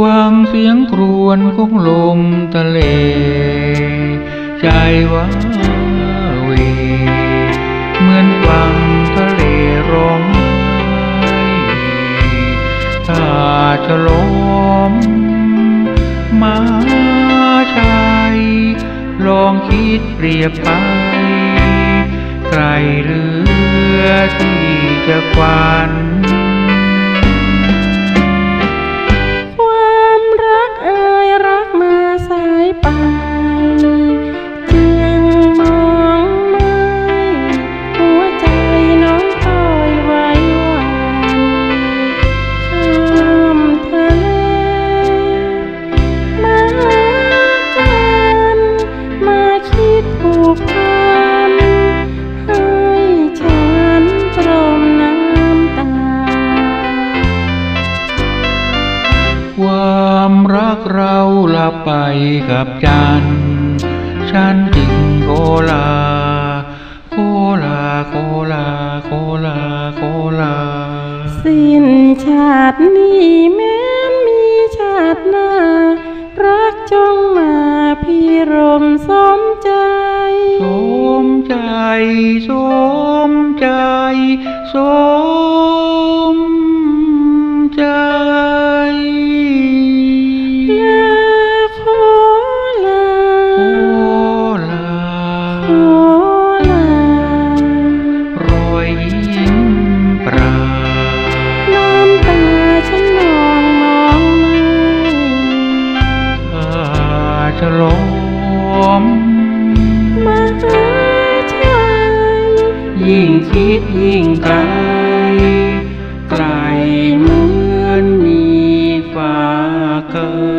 วางเสียงครวญของลมทะเล ใจว้าเหวเหมือนฟังทะเลร้องไห้ถ้าจะล้มมาชายลองคิดเปรียบไป ใครเหลือที่จะควันควา ความรักเราลับไปกับจันทร์ฉันจึงโคลา โคลา โคลา โคลา โคลา สิ้นชาตินี้แม้นมีชาติหน้า รักจงมาพี่รมสมใจ สมใจ สมใจ สม ลมมาเอ่ยชยิ่งคิดยิ่งไกล ไกลเหมือนมีฟ้าเกิน